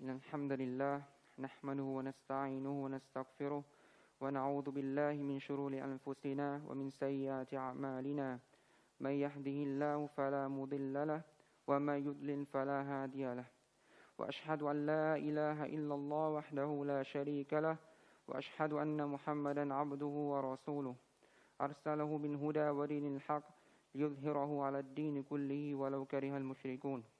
إن الحمد لله نحمده ونستعينه ونستغفره ونعوذ بالله من شرور أنفسنا ومن سيئات أعمالنا. من يهده الله فلا مضل له وما يضلل فلا هادي له. وأشهد أن لا إله إلا الله وحده لا شريك له وأشهد أن محمدا عبده ورسوله. أرسله بالهدى ودين الحق ليظهره على الدين كله ولو كره المشركون.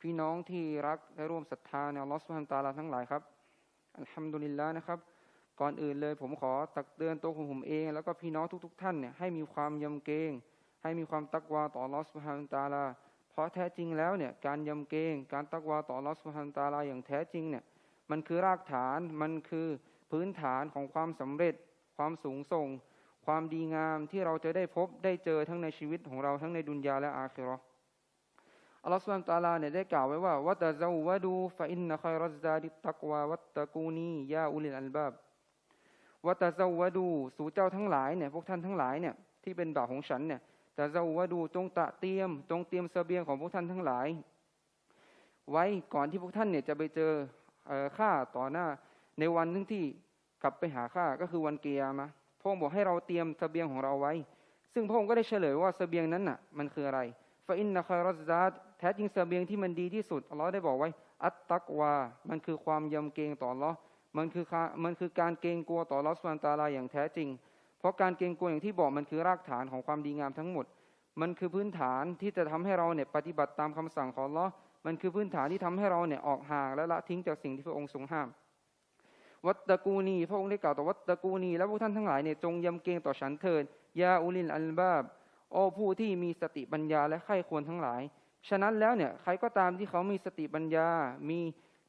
พี่น้องที่รักและร่วมศรัทธาในอัลลอฮฺสุบฮานตาลาทั้งหลายครับอัลฮัมดุลิลลาห์นะครับ ก่อนอื่นเลยผมขอตักเตือนตัวของผมเอง แล้วก็พี่น้องทุก ๆ ท่านเนี่ยให้มีความยำเกรงให้มีความตักวาต่ออัลลอฮฺสุบฮานตาลา เพราะแท้จริงแล้วเนี่ยการยำเกรงการตักวาต่ออัลลอฮฺสุบฮานตาลาอย่างแท้จริงเนี่ยมันคือรากฐานมันคือพื้นฐานของความสำเร็จ ความสูงส่ง ความดีงามที่เราจะได้พบได้เจอทั้งในชีวิตของเราทั้งในดุนยาและอาคิราะห์ อัลลอฮฺสุบฮานตะอาลาเนี่ยได้กล่าวไว้ว่าวะตะซาวะดูฟะอินนะคัยรัซาดิตตักวาวัตตะกูนียาอุลิลอัลบาบวะตะซาวะดูสู่เจ้าทั้งหลายเนี่ยพวกท่านทั้งหลายเนี่ยที่เป็นบ่าวของฉันเนี่ยตะซาวะดูจงตะเตรียม จงเตรียมเสบียงของพวกท่านทั้งหลาย ไว้ก่อนที่พวกท่านเนี่ยจะไปเจอข้าต่อหน้าในวันที่ที่กลับไปหาข้าก็คือวันเกียร์มาพระองค์บอกให้เราเตรียมเสบียงของเราไว้ ซึ่งพระองค์ก็ได้เฉลยว่าเสบียงนั้นน่ะมันคืออะไรฟาอินนะคารัซาด แท้จริงเสบียงที่มันดีที่สุดอัลลอฮ์ได้บอกไว้ อัตตักวา มันคือความยำเกรงต่ออัลลอฮ์มันคือมันคือการเกรงกลัวต่ออัลลอฮ์สุบานตาลาอย่างแท้จริง เพราะการเกรงกลัวอย่างที่บอกมันคือรากฐานของความดีงามทั้งหมด มันคือพื้นฐานที่จะทำให้เราเนี่ยปฏิบัติตามคำสั่งของอัลลอฮ์มันคือพื้นฐานที่ทำให้เราเนี่ยออกห่างและละทิ้งจากสิ่งที่พระองค์ทรงห้ามวัตตะกูนีพระองค์ได้กล่าวต่อวัตตะกูนีและพวกท่านทั้งหลายเนี่ยจงยำเกรงต่อฉันเถิดยาอุลินอัลบาบโอ้ผู้ที่มีสติปัญญาและใคร่ควรทั้งหลาย ฉะนั้นแล้วเนี่ยใครก็ตามที่เขามีสติปัญญา มี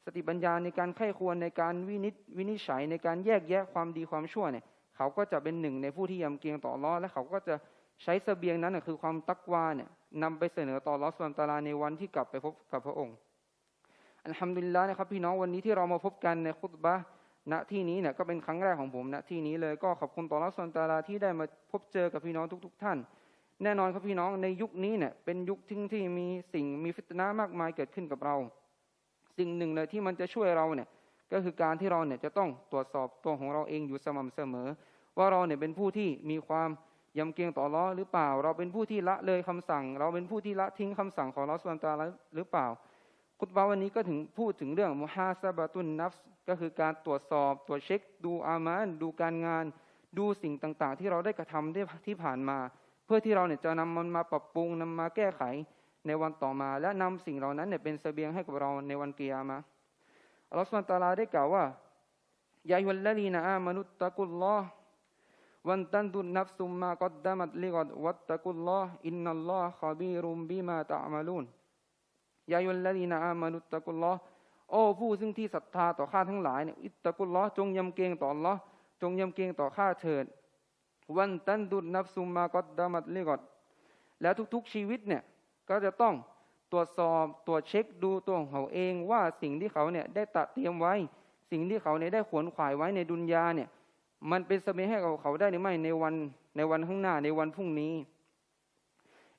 สติปัญญาในการใคร่ควรในการวินิจวินิจฉัยในการแยกแยะความดีความชั่วเนี่ย เขาก็จะเป็นหนึ่งในผู้ที่ยำเกรงต่อลเลอและเขาก็จะใช้เสบียงนั้นนะคือความตักวาเนี่ยนำไปเสนอต่อลอสุลตาราในวันที่กลับไปพบกับพระองค์ อัลฮัมดุลิลลาห์นะครับพี่น้องวันนี้ที่เรามาพบกันในคุตบะณที่นี้เนี่ยก็เป็นครั้งแรกของผมณที่นี้เลยก็ขอบคุณต่ออัลอสุลตาราที่ได้มาพบเจอกับพี่น้องทุก ๆ ท่าน แน่นอนครับพี่น้องในยุคนี้เนี่ยเป็นยุคที่ที่มีสิ่งมีฟิตนะมากมายเกิดขึ้นกับเรา สิ่งหนึ่งเลยที่มันจะช่วยเราเนี่ยก็คือการที่เราเนี่ยจะต้องตรวจสอบตัวของเราเองอยู่สม่ำเสมอ ว่าเราเนี่ยเป็นผู้ที่มีความยำเกรงต่อลเลอหรือเปล่า เราเป็นผู้ที่ละเลยคำสั่ง เราเป็นผู้ที่ละทิ้งคำสั่งของลเลอฮฺสุลตาละหรือเปล่า คุตบะวันนี้ก็ถึงพูดถึงเรื่องมุฮาซาบะตุนนัฟก็คือการตรวจสอบตรวจเช็ค ดูอามานดูการงาน ดูสิ่งต่างๆ ที่เราได้กระทำที่ที่ผ่านมา พื่อที่เราเนี่ยจะนำมันมาปรับปรุงนำมาแก้ไขในวันต่อมา และนำสิ่งเหล่านั้นเนี่ยเป็นเสบียงให้กับเราในวันเกียร์มาอัลลอฮฺสุบานตาลาได้กล่าวว่ายายุลลลีนะอามนุตตะกุลลอฮ์วันตันตุนัฟซุมมากดดามัตลิกดวัตตะกุลลอฮ์อินนัลลอฮ์ขบีรุมบิมาตะอามาลูนยายุลลลีนะอามนุตตะกุลลอฮ์โอ้ผู้ซึ่งที่ศรัทธาต่อข้าทั้งหลายเนี่ยอิตตะกุลลอฮ์จงยำเกรงต่ออัลลอฮ์จงยำเกรงต่อข้าเถิด วันตันดุดนับซุมมากอดดามัดลิกอดแล้วทุกๆชีวิตเนี่ยก็จะต้องตรวจสอบตรวจเช็คดูตัวของเขาเองว่าสิ่งที่เขาเนี่ยได้ตัดเตรียมไว้ สิ่งที่เขาเนี่ยได้ขวนขวายไว้ในดุนยาเนี่ยมันเป็นเสบียงให้กับเขาได้หรือไม่ในวันในวันข้างหน้าในวันพรุ่งนี้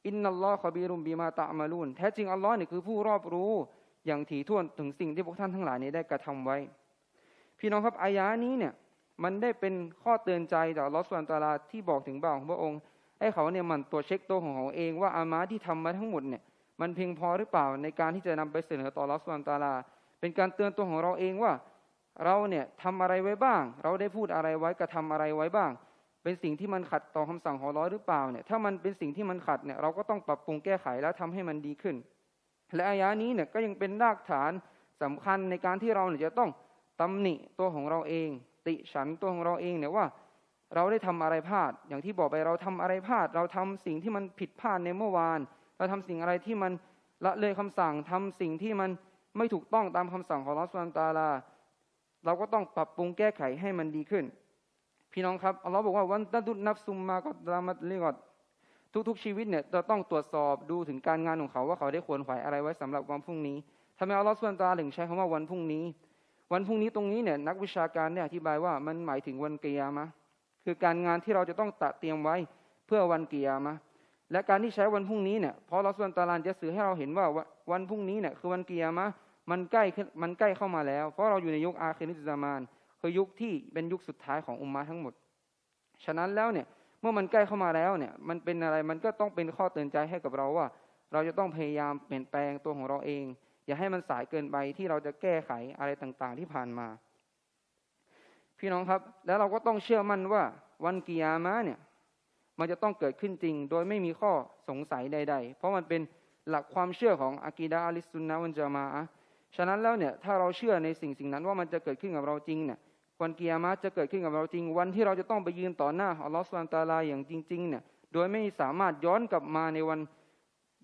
อินนัลลอฮฺขบีรุมบีมาตะมาลูนแท้จริงอัลลอฮ์เนี่ยคือผู้รอบรู้อย่างถี่ถ้วนถึงสิ่งที่พวกท่านทั้งหลายเนี่ยได้กระทำไว้ พี่น้องครับอายะนี้เนี่ย มันได้เป็นข้อเตือนใจจากลอสวนตาลาที่บอกถึงบ่าวของพระองค์ ให้เขาเนี่ยมันตรวจเช็คตัวของเขาเองว่าอามาที่ทำมาทั้งหมดเนี่ยมันเพียงพอหรือเปล่าในการที่จะนำไปเสนอต่อลอสวนตาลา เป็นการเตือนตัวของเราเองว่า เราเนี่ยทำอะไรไว้บ้าง เราได้พูดอะไรไว้กระทำอะไรไว้บ้าง เป็นสิ่งที่มันขัดต่อคำสั่งของร้อยหรือเปล่าเนี่ยถ้ามันเป็นสิ่งที่มันขัดเนี่ยเราก็ต้องปรับปรุงแก้ไขแล้วทำให้มันดีขึ้น และอายะนี้เนี่ยก็ยังเป็นรากฐานสำคัญในการที่เราเนี่ยจะต้องตำหนิตัวของเราเอง ติฉันตัวของเราเองเนี่ยว่า เราได้ทำอะไรพลาด อย่างที่บอกไปเราทำอะไรพลาด เราทำสิ่งที่มันผิดพลาดในเมื่อวาน เราทำสิ่งอะไรที่มันละเลยคำสั่งทำสิ่งที่มันไม่ถูกต้องตามคำสั่งของลอสวานตาลา เราก็ต้องปรับปรุงแก้ไขให้มันดีขึ้น พี่น้องครับอัลบอกว่าวันตะดุดนับซุมมาก็ดามัดลิกอดทุกๆชีวิตเนี่ยจะต้องตรวจสอบดูถึงการงานของเขาว่าเขาได้ควรขวายอะไรไว้สำหรับวันพรุ่งนี้ทำไมอัลลอฮ์สุลตาถึงใช้คำว่าวันพรุ่งนี้ วันพรุ่งนี้ตรงนี้เนี่ยนักวิชาการเนี่ยอธิบายว่ามันหมายถึงวันเกิยามะคือการงานที่เราจะต้องตระเตรียมไว้เพื่อวันเกิยามะและการที่ใช้วันพรุ่งนี้เนี่ยเพราะอัลลอฮ์สุลตาลานจะสื่อให้เราเห็นว่าวันพรุ่งนี้เนี่ยคือวันเกิยามะห์มันใกล้มันใกล้เข้ามาแล้ว เพราะเราอยู่ในยุคอาคิริซามานคือยุคที่เป็นยุคสุดท้ายของอุมมะทั้งหมด ฉะนั้นแล้วเนี่ยเมื่อมันใกล้เข้ามาแล้วเนี่ยมันเป็นอะไรมันก็ต้องเป็นข้อเตือนใจให้กับเราว่า เราจะต้องพยายามเปลี่ยนแปลงตัวของเราเอง อย่าให้มันสายเกินไปที่เราจะแก้ไขอะไรต่างๆที่ผ่านมา พี่น้องครับ แล้วเราก็ต้องเชื่อมั่นว่าวันกิยามะเนี่ย มันจะต้องเกิดขึ้นจริง โดยไม่มีข้อสงสัยใด ๆ เพราะมันเป็นหลักความเชื่อของอากีดาอัลิสุนนะวันจามาอะฉะนั้นแล้วเนี่ยถ้าเราเชื่อในสิ่งสิ่งนั้นว่ามันจะเกิดขึ้นกับเราจริงเนี่ยวันกิยามะจะเกิดขึ้นกับเราจริง วันที่เราจะต้องไปยืนต่อหน้าอัลลอฮฺสุลตาลาอย่างจริงๆเนี่ยโดยไม่สามารถย้อนกลับมาในวัน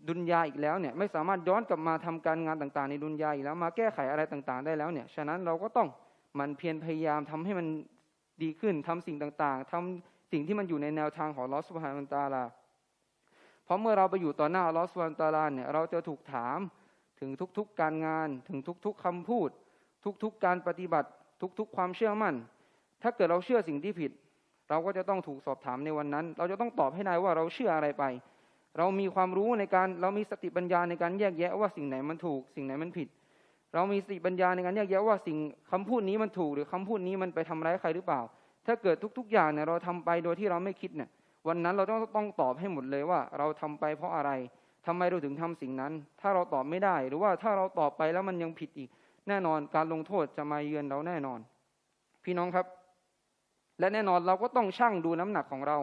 ดุนยาอีกแล้วเนี่ยไม่สามารถย้อนกลับมาทำการงานต่างๆ ในดุนยาอีกแล้วมาแก้ไขอะไรต่างๆ ได้แล้วเนี่ยฉะนั้นเราก็ต้องมันเพียรพยายามทำให้มันดีขึ้นทำสิ่งต่างๆทำสิ่งที่มันอยู่ในแนวทางของลอสุภานันตาลาเพราะเมื่อเราไปอยู่ต่อหน้าลอสุภานันตาลาเนี่ยเราจะถูกถามถึงทุกๆการงานถึงทุกๆคำพูด ทุกๆการปฏิบัติ ทุกๆความเชื่อมั่น ถ้าเกิดเราเชื่อสิ่งที่ผิด เราก็จะต้องถูกสอบถามในวันนั้น เราจะต้องตอบให้ได้ว่าเราเชื่ออะไรไป เรามีความรู้ในการเรามีสติปัญญาในการแยกแยะว่าสิ่งไหนมันถูก สิ่งไหนมันผิด เรามีสติปัญญาในการแยกแยะว่าสิ่งคำพูดนี้มันถูก หรือคำพูดนี้มันไปทำร้ายใครหรือเปล่า ถ้าเกิดทุก ๆ อย่างเนี่ยเราทำไปโดยที่เราไม่คิดเนี่ยวันนั้นเราต้องต้องตอบให้หมดเลยว่า เราทำไปเพราะอะไรทำไมเราถึงทำสิ่งนั้น ถ้าเราตอบไม่ได้ หรือว่าถ้าเราตอบไปแล้วมันยังผิดอีก แน่นอนการลงโทษจะมาเยือนเราแน่นอน พี่น้องครับ และแน่นอนเราก็ต้องชั่งดูน้ำหนักของเรา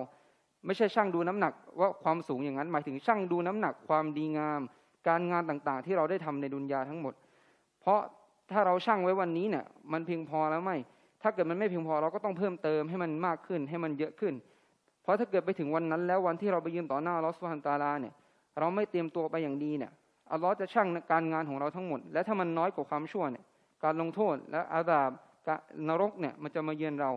ไม่ใช่ชั่งดูน้ำหนักว่าความสูงอย่างนั้น หมายถึงชั่งดูน้ำหนักความดีงาม การงานต่างๆ ที่เราได้ทำในดุนยาทั้งหมด เพราะถ้าเราชั่งไว้วันนี้เนี่ยมันเพียงพอแล้วไหมถ้าเกิดมันไม่เพียงพอเราก็ต้องเพิ่มเติมให้มันมากขึ้นให้มันเยอะขึ้น เพราะถ้าเกิดไปถึงวันนั้นแล้ววันที่เราไปยืนต่อหน้าลอสฟานตาลาเนี่ยเราไม่เตรียมตัวไปอย่างดีเนี่ยอัลลอฮ์จะชั่งการงานของเราทั้งหมด และถ้ามันน้อยกว่าความชั่วเนี่ยการลงโทษและอาดาบนรกเนี่ยมันจะมาเยือนเรา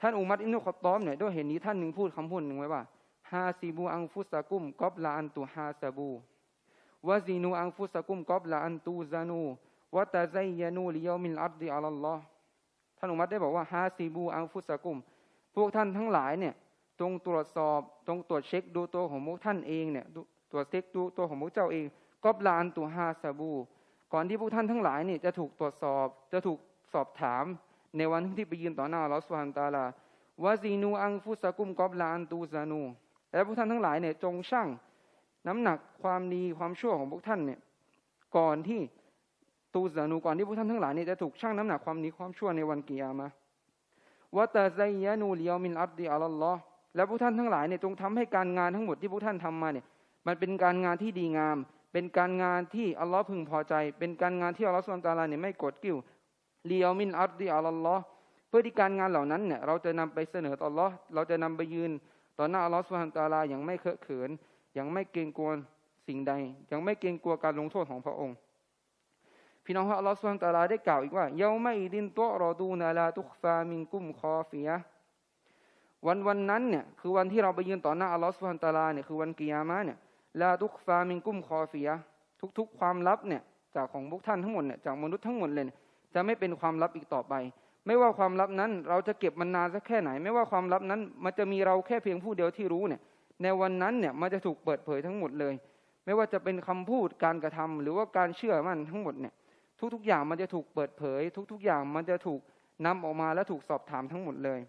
ท่านอุมัดอินุขตอมเนี่ยด้วยเห็นนี้ท่านหนึ่งพูดคำพูดหนึ่งไว้ว่าฮาซิบูอังฟุสะกุมกอบลาอันตุฮาซาบูวะซีนูอังฟุสะกุมกอบลาอันตูซานูวะตาไซยานูลิยามิลอัดดิอัลลอฮ์ท่านอุมัดได้บอกว่าฮาซิบูอังฟุสะกุม พวกท่านทั้งหลายเนี่ยจงตรวจสอบจงตรวจเช็คดูตัวของพวกท่านเองเนี่ยตรวจเช็คดูตัวของพวกเจ้าเองกอบลาอันตุฮาซาบู ก่อนที่พวกท่านทั้งหลายเนี่ยจะถูกตรวจสอบจะถูกสอบถาม ในวันที่ไปยืนต่อหน้าลอสวานตาลาวาซีนูอังฟุสกุมกอบลาอันตูซานูและพวกท่านทั้งหลายเนี่ยจงชั่งน้ำหนักความดีความชั่วของพวกท่านเนี่ยก่อนที่ตูซานูก่อนที่พวกท่านทั้งหลายเนี่ยจะถูกชั่งน้ำหนักความดีความชั่วในวันกิยามะวะตาไซยานูเลียวมินอัดดีอัลลอฮ์และพวกท่านทั้งหลายเนี่ยจงทำให้การงานทั้งหมดที่พวกท่านทำมาเนี่ยมันเป็นการงานที่ดีงาม เป็นการงานที่อัลลอฮ์พึงพอใจ เป็นการงานที่อัลลอฮ์สุลตาลาเนี่ยไม่กดกิ้ว ลียวมินอัดดีอัลลอฮ์เพื่อที่การงานเหล่านั้นเนี่ยเราจะนำไปเสนอต่อลอเราจะนำไปยืนต่อหน้าอัลลอฮ์สุฮานตาลาอย่างไม่เคอะเขินอย่างไม่เกรงกลัวสิ่งใดยังไม่เกรงกลัวการลงโทษของพระองค์ พี่น้องครับอัลลอฮ์สุฮานตาลาได้กล่าวอีกว่าเยาไม่ดินตัวรอดูนาลาตุกฟามิงกุมคอฟียวันวันนั้นเนี่ยคือวันที่เราไปยืนต่อหน้าอัลลอฮ์สุฮานตาลาเนี่ยคือวันกิยามะเนี่ยลาตุกฟามิงกุมคอฟียทุกๆความลับเนี่ยจากของพวกท่านทั้งหมดเนี่ยจากมนุษย์ทั้งหมดเลย จะไม่เป็นความลับอีกต่อไป ไม่ว่าความลับนั้น เราจะเก็บมันนานสักแค่ไหน ไม่ว่าความลับนั้น มันจะมีเราแค่เพียงผู้เดียวที่รู้เนี่ย ในวันนั้นเนี่ยมันจะถูกเปิดเผยทั้งหมดเลย ไม่ว่าจะเป็นคำพูดการกระทำหรือว่าการเชื่อมั่นทั้งหมดเนี่ย ทุกๆอย่างมันจะถูกเปิดเผย ทุก ๆ อย่างมันจะถูกนำออกมาและถูกสอบถามทั้งหมดเลย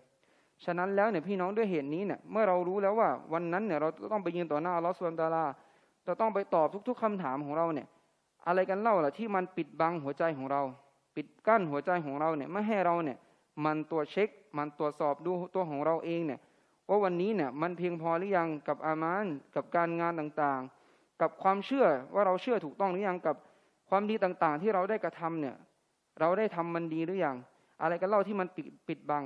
ฉะนั้นแล้วเนี่ยพี่น้องด้วยเหตุนี้เนี่ยเมื่อเรารู้แล้วว่าวันนั้นเนี่ยเราต้องไปยืนต่อหน้าลอสวนตาลาเราต้องไปตอบทุก ๆคำถามของเราเนี่ย อะไรกันเล่าล่ะที่มันปิดบังหัวใจของเรา ปิดกั้นหัวใจของเราเนี่ยไม่ให้เราเนี่ยมันตัวเช็ค มันตรวจสอบดูตัวของเราเองเนี่ยว่าวันนี้เนี่ยมันเพียงพอหรือยังกับอามานกับการงานต่างๆ กับความเชื่อว่าเราเชื่อถูกต้องหรือยังกับความดีต่างๆ ที่เราได้กระทำเนี่ยเราได้ทำมันดีหรือยังอะไรกันเล่าที่มันปิดปิดบัง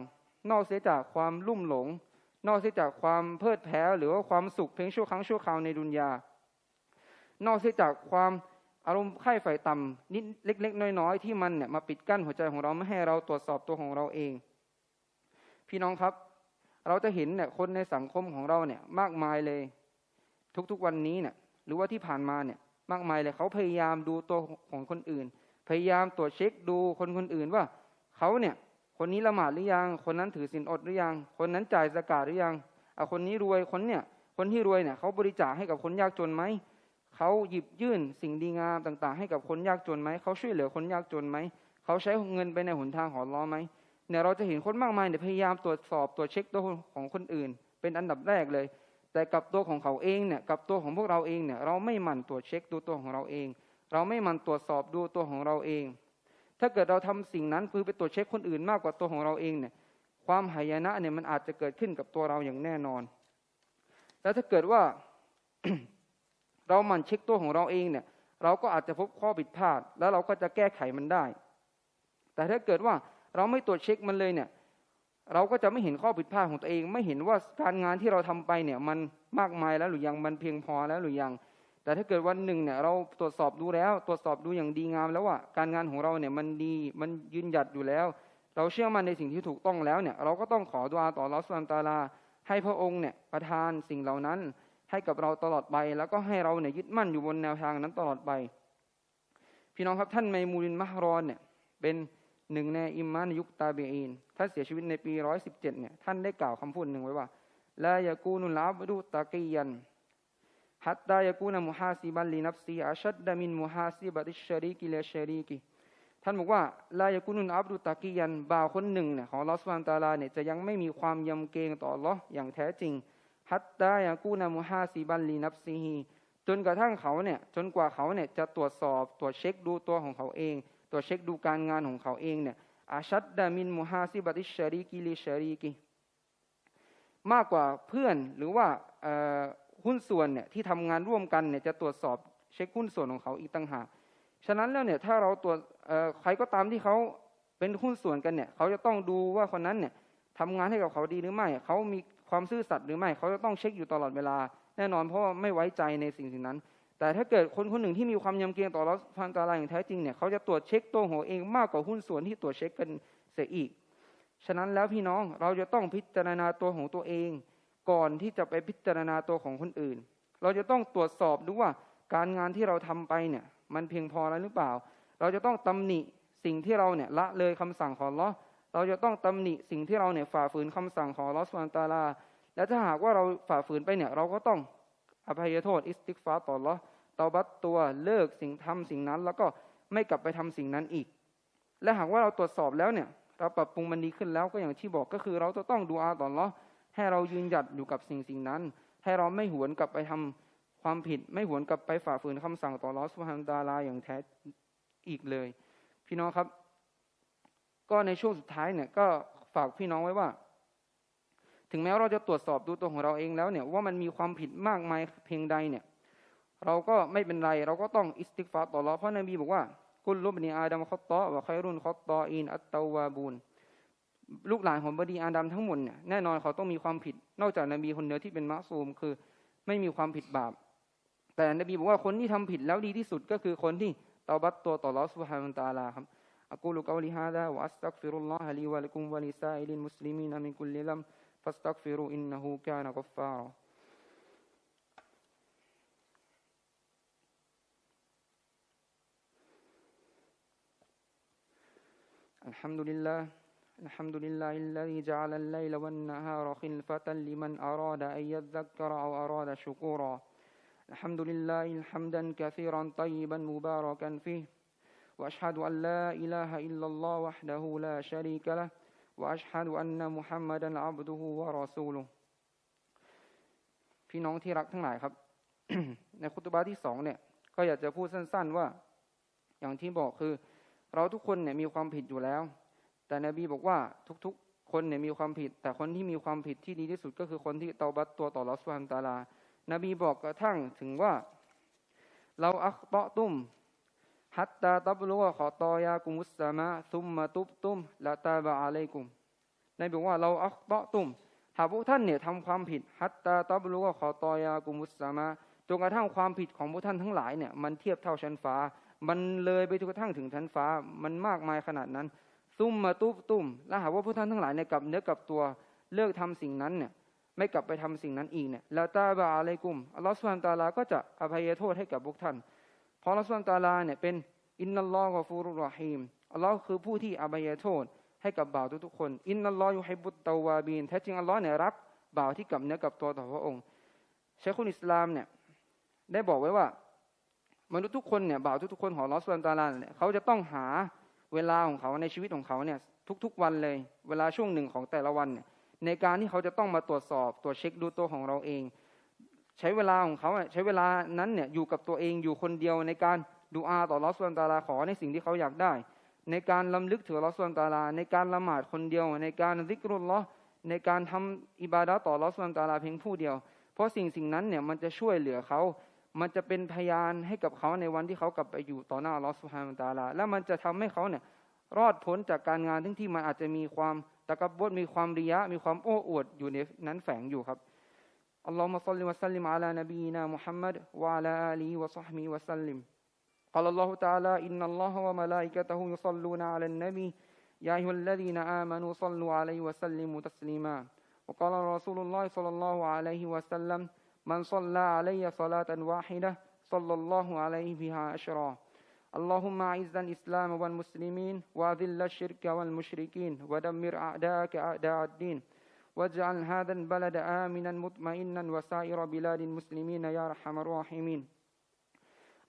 นอกเสียจากความลุ่มหลง นอกเสียจากความเพลิดเพลินหรือว่าความสุขเพียงชั่วครั้งชั่วคราวในดุนยานอกเสียจากความ อารมณ์ไข้ไฟต่ำนิดเล็ก ๆ น้อยๆที่มันเนี่ยมาปิดกั้นหัวใจของเราไม่ให้เราตรวจสอบตัวของเราเอง พี่น้องครับ เราจะเห็นเนี่ยคนในสังคมของเราเนี่ยมากมายเลย ทุกๆวันนี้เนี่ยหรือว่าที่ผ่านมาเนี่ยมากมายเลยเขาพยายามดูตัวของคนอื่น พยายามตรวจเช็คดูคนคนอื่นว่าเขาเนี่ยคนนี้ละหมาดหรือยัง คนนั้นถือศีลอดหรือยัง คนนั้นจ่ายสกาดหรือยังอะคนนี้รวยคนเนี่ยคนที่รวยเนี่ยเขาบริจาคให้กับคนยากจนไหม เขาหยิบยื่นสิ่งดีงามต่าง ๆ ให้กับคนยากจนไหม เขาช่วยเหลือคนยากจนไหม เขาใช้เงินไปในหนทางของล้อไหมเนี่ยเราจะเห็นคนมากมายเนี่ยพยายามตรวจสอบตรวจเช็คตัวของคนอื่น เป็นอันดับแรกเลย แต่กับตัวของเขาเองเนี่ยกับตัวของพวกเราเองเนี่ยเราไม่หมั่นตรวจเช็คดูตัวของเราเอง เราไม่หมั่นตรวจสอบดูตัวของเราเอง ถ้าเกิดเราทำสิ่งนั้นคือไปตรวจเช็คคนอื่นมากกว่าตัวของเราเองเนี่ยความหายนะเนี่ยมันอาจจะเกิดขึ้นกับตัวเราอย่างแน่นอน แล้วถ้าเกิดว่า เราหมั่นเช็คตัวของเราเองเนี่ย เราก็อาจจะพบข้อผิดพลาด แล้วเราก็จะแก้ไขมันได้ แต่ถ้าเกิดว่าเราไม่ตรวจเช็คมันเลยเนี่ย เราก็จะไม่เห็นข้อผิดพลาดของตัวเอง ไม่เห็นว่าการงานที่เราทำไปเนี่ย มันมากมายแล้วหรือยังมันเพียงพอแล้วหรือยัง แต่ถ้าเกิดวันหนึ่งเนี่ย เราตรวจสอบดูแล้ว ตรวจสอบดูอย่างดีงามแล้วว่าการงานของเราเนี่ยมันดีมันยืนหยัดอยู่แล้ว เราเชื่อมั่นในสิ่งที่ถูกต้องแล้วเนี่ย เราก็ต้องขอดุอาต่อลอสลามตาลา ให้พระองค์เนี่ยประทานสิ่งเหล่านั้น ให้กับเราตลอดไป แล้วก็ให้เราเนี่ยยึดมั่นอยู่บนแนวทางนั้นตลอดไป พี่น้องครับท่านไมมูลินมหรอนเนี่ยเป็นหนึ่งในอิมมานยุคตาเบอีนท่านเสียชีวิตในปีร้อยสิบเจ็ดเนี่ยท่านได้กล่าวคำพูดหนึ่งไว้ว่าลายากูนุลาบดูตะกียันฮัตตายากูนมุฮาซิบันลีนับซีอาชัดดามินมุฮาซิบัติชรีกิเลชรีกิท่านบอกว่าลายากูนุลอับดุตะกียันบ่าวคนหนึ่งเนี่ยของลอสฟานตาลาเนี่ยจะยังไม่มีความยำเกรงต่อลออย่างแท้จริง ฮัตตายากูนามุฮาซีบันลีนับซีฮีจนกระทั่งเขาเนี่ยจนกว่าเขาเนี่ยจะตรวจสอบตรวจเช็คดูตัวของเขาเองตรวจเช็คดูการงานของเขาเองเนี่ยอาชัดดามินมุฮาซิบัติชารีกิลิชารีกิมากกว่าเพื่อนหรือว่าหุ้นส่วนเนี่ยที่ทำงานร่วมกันเนี่ยจะตรวจสอบเช็คหุ้นส่วนของเขาอีกต่างหากฉะนั้นแล้วเนี่ยถ้าเราตรวจใครก็ตามที่เขาเป็นหุ้นส่วนกันเนี่ยเขาจะต้องดูว่าคนนั้นเนี่ยทำงานให้กับเขาดีหรือไม่เขามี ความซื่อสัตย์หรือไม่เขาจะต้องเช็คอยู่ตลอดเวลา แน่นอนเพราะว่าไม่ไว้ใจในสิ่งสิ่งนั้น แต่ถ้าเกิดคนคนหนึ่งที่มีความยำเกรงต่อรัฐพันตาลาอย่างแท้จริงเนี่ยเขาจะตรวจเช็คตัวหัวเองมากกว่าหุ้นส่วนที่ตรวจเช็คกันเสียอีก ฉะนั้นแล้วพี่น้องเราจะต้องพิจารณาตัวของตัวเอง ก่อนที่จะไปพิจารณาตัวของคนอื่น เราจะต้องตรวจสอบดูว่าการงานที่เราทำไปเนี่ยมันเพียงพอแล้วหรือเปล่า เราจะต้องตำหนิสิ่งที่เราเนี่ยละเลยคำสั่งของลอ เราจะต้องตำหนิสิ่งที่เราเนี่ยฝ่าฝืนคำสั่งของลอสวานตาลา และถ้าหากว่าเราฝ่าฝืนไปเนี่ยเราก็ต้องอภัยโทษอิสติกฟาต่อละเตาบัตตัวเลิกสิ่งทำสิ่งนั้น แล้วก็ไม่กลับไปทำสิ่งนั้นอีก และหากว่าเราตรวจสอบแล้วเนี่ยเราปรับปรุงมันดีขึ้นแล้วก็อย่างที่บอกก็คือ เราจะต้องดูอาต่อละให้เรายืนหยัดอยู่กับสิ่งสิ่งนั้น ให้เราไม่หวนกลับไปทำความผิดไม่หวนกลับไปฝ่าฝืนคำสั่งต่อลอสุฮันตาลาอย่างแท้อีกเลย พี่น้องครับ ก็ในช่วงสุดท้ายเนี่ยก็ฝากพี่น้องไว้ว่า ถึงแม้เราจะตรวจสอบดูตัวของเราเองแล้วเนี่ยว่ามันมีความผิดมากมายเพียงใดเนี่ยเราก็ไม่เป็นไรเราก็ต้องอิสติกฟาต่อรอเพราะนบีบอกว่ากุลลุบนีอาดัมขอตอว่าใครรุนขอตออินอัตตาวาบูนลูกหลานของบดีอาดัมทั้งหมดเนี่ยแน่นอนเขาต้องมีความผิด นอกจากนบีคนเดียวที่เป็นมะซูมคือไม่มีความผิดบาป แต่นบีบอกว่าคนที่ทำผิดแล้วดีที่สุดก็คือคนที่ตอบัตตัวต่อรอสุฮานุตาลาครับ أقول قولي هذا وأستغفر الله لي ولكم ولسائر المسلمين من كل ذنب فاستغفروا إنه كان غفارا. الحمد لله الحمد لله الذي جعل الليل والنهار خلفة لمن أراد أن يذكر أو أراد شكورا. الحمد لله حمدا كثيرا طيبا مباركا فيه. وأشهد أن لا إله إلا الله وحده لا شريك له وأشهد أن محمدا عبده ورسوله พี่น้องที่รักทั้งหลายครับ ในคุตบาที่สองเนี่ย ก็อยากจะพูดสั้น ๆว่า อย่างที่บอกคือ เราทุกคนเนี่ยมีความผิดอยู่แล้ว แต่นบีบอกว่าทุกๆ คนเนี่ยมีความผิด แต่คนที่มีความผิดที่ดีที่สุดก็คือคนที่เตาบัตตัวต่อลอสฟางตาลา นบีบอกกระทั่งถึงว่า เราอักเปาะตุ้ม ฮัตตาตับลุวะขอตอยากุมุสสามะซุมมาตุบตุมละตาบะอะลัยกุมในบอกว่าเราอัคตอตุมหากพวกท่านเนี่ยทำความผิดฮัตตาตับลุวะขอตอยากุมุสสามะจนกระทั่งความผิดของพวกท่านทั้งหลายเนี่ยมันเทียบเท่าชั้นฟ้า มันเลยไปจนกระทั่งถึงชั้นฟ้า มันมากมายขนาดนั้น ซุมมาตุบตุมและหากว่าพวกท่านทั้งหลายเนี่ยกลับเนื้อกลับตัวเลิกทำสิ่งนั้นเนี่ยไม่กลับไปทำสิ่งนั้นอีกเนี่ยแล้วตาบะอะลัยกุมอัลลอฮฺสุบฮานตาลาก็จะอภัยโทษให้กับพวกท่าน พราะอัลลอสุบฮานตาลาเนี่ยเป็นอินนัลลอฮฺกอฟูรุรอฮีมอัลลอฮ์คือผู้ที่อภัยโทษให้กับบ่าวทุกๆคน อินนัลลอฮฺยุฮิบุตตาวาบีนแท้จริงอัลลอฮ์เนี่ยรักบ่าวที่กลับเนื้อกลับตัวต่อพระองค์เชคุนอิสลามเนี่ยได้บอกไว้ว่ามนุษย์ทุกคนเนี่ยบ่าวทุกๆคนของอัลอสุบฮานตาลาเนี่ยเขาจะต้องหาเวลาของเขาในชีวิตของเขาเนี่ยทุกๆวันเลย เวลาช่วงหนึ่งของแต่ละวันเนี่ยในการที่เขาจะต้องมาตรวจสอบตรวจเช็คดูตัวของเราเอง ใช้เวลาของเขาใช้เวลานั้นเนี่ยอยู่กับตัวเองอยู่คนเดียวในการดูอาต่อลอสวนตาลาขอในสิ่งที่เขาอยากได้ ในการลำลึกถึงลอสวนตาลา ในการละหมาดคนเดียว ในการซิกรุลลอในการทำอิบาดะต่อลอสวนตาลาเพียงผู้เดียว เพราะสิ่งสิ่งนั้นเนี่ยมันจะช่วยเหลือเขามันจะเป็นพยานให้กับเขาในวันที่เขากลับไปอยู่ต่อหน้าลอสวานตาลา และมันจะทำให้เขาเนี่ยรอดพ้นจากการงานทั้งที่มันอาจจะมีความตะกบดมีความริยะ มีความโอ้อวดอยู่ในนั้นแฝงอยู่ครับ اللهم صل وسلم على نبينا محمد وعلى آله وصحبه وسلم. قال الله تعالى إن الله وملائكته يصلون على النبي. يا أيها الذين آمنوا صلوا عليه وسلموا تسليما. وقال رسول الله صلى الله عليه وسلم من صلى علي صلاة واحدة صلى الله عليه بها أشرا اللهم أعز الإسلام والمسلمين وأذل الشرك والمشركين ودمر أعداءك أعداء الدين. واجعل هذا البلد آمنا مطمئنا وسائر بلاد المسلمين يا أرحم الراحمين.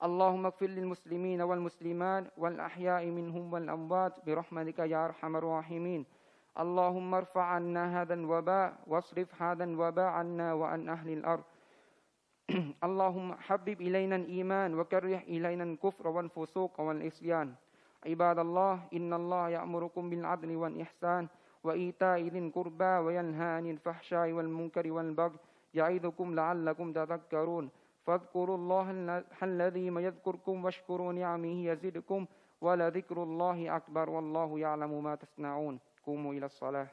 اللهم اغفر للمسلمين والمسلمات والأحياء منهم والأموات برحمتك يا أرحم الراحمين. اللهم ارفع عنا هذا الوباء واصرف هذا الوباء عنا وعن أهل الأرض. اللهم حبب إلينا الإيمان وكره إلينا الكفر والفسوق والعصيان. عباد الله إن الله يأمركم بالعدل والإحسان وإيتاء ذي القربى وينهى عن الفحشاء والمنكر والبغي يعظكم لعلكم تذكرون. فاذكروا الله الذي ما يذكركم واشكروا نعمه يزدكم ولذكر الله أكبر والله يعلم ما تصنعون. قوموا إلى الصلاة.